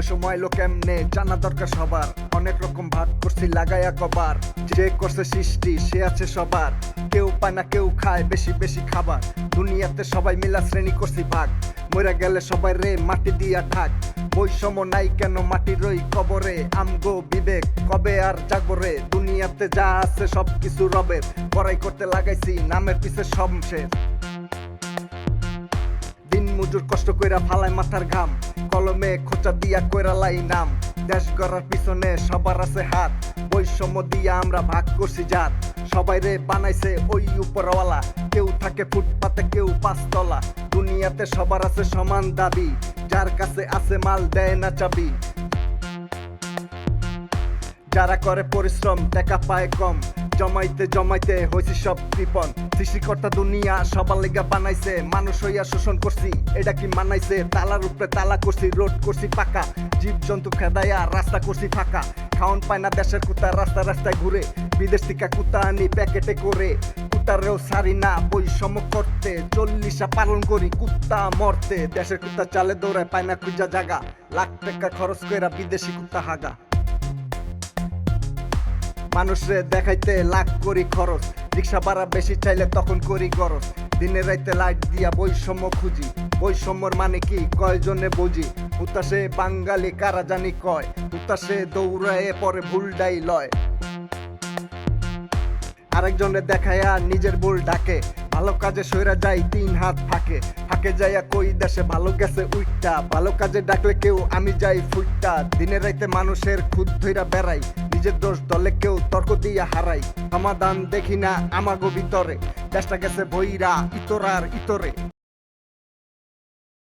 ওই সময় লোক এমনে জানা দরকার সবার। অনেক রকম ভাগ করছি লাগাইয়া কবার। যে করছে সৃষ্টি, সে আছে সবার। কেউ পায় না, কেউ খায় বেশি বেশি খাবার। দুনিয়াতে সবাই মিলা শ্রেণি করছি ভাগ। মরে গেলে সবাই রে, মাটি দিয়া ঢাক বৈষম্য নাই কেন মাটির রই কবরে? আমগো বিবেক কবে আর জাগরে দুনিয়াতে যা আছে সব কিছু রবের। বড়াই করতে লাগাইছি, নামের পিছে শেষ। দিন মজুর কষ্ট কইরা ফালায় মাথার ঘাম। কলমে খোঁচা দিয়া কইরা লাই নাম। দেশ গড়ার পিছনে সবার আছে হাত। বৈষম্য দিয়া আমরা ভাগ করছি জাত। সবাই রে বানাইছে ওই উপরওয়ালা। কেউ থাকে ফুটপাতে, কেউ পাঁচতলা। দুনিয়াতে সবার আছে সমান দাবি। যার কাছে আছে মাল দেয় না চাবি। যারা করে পরিশ্রম টাকা পায় কম। জমাইতে জমাইতে হয়েছি সব কৃপন সৃষ্টিকর্তা দুনিয়া সবার লেগা বানাইছে, মানুষ হইয়া শোষণ করছি। এটা কি মানাইছে? তালার উপরে তালা করছি, রোড করছি পাকা। জীব জন্তু খেদাইয়া রাস্তা করছি ফাঁকা। খাওন পায় না দেশের কুত্তা, রাস্তা রাস্তায় ঘুরে। বিদেশ থেকে কুত্তা আনি প্যাকেটে করে। কুত্তারেও সারি না, বৈষম্য করতে। চল্লিশা পালন করি, কুত্তা মরতে। দেশের কুত্তা চালে দৌড়ায়, পায় না খুঁজা জাগা। লাখ টাকা খরচ কইরা বিদেশি কুত্তা হাগা। মানুষরে দেখাইতে লাখ করি খরচ। রিক্সা ভাড়া বেশি চাইলে তখন করি গরজ। দিনে রাইতে লাইট দিয়া বৈষম্য খুঁজি। বৈষম্যর মানে কি? কয়জনে বুঝি? উতাসে বাঙালি কারা জানি কয়? উতাসে দৌড়ায় পরে ভুলডাই লয়। আরেকজনে দেখায়া নিজের ভুল ডাকে। ভালো কাজে সৈরা যায় তিন হাত ফাঁকে। ফাঁকে যাইয়া কই দেশে ভালো গেছে উইটটা? ভালো কাজে ডাকলে কেউ আমি যাই ফুটটা দিনে রাইতে মানুষের খুদ ধইরা বেড়াই। নিজের দোষ দলে কেউ তর্ক দিয়া হারাই সমাধান দেখি না আমাগো ভিতরে। দেশটা গেছে বইরা, ইতরার ইতরে।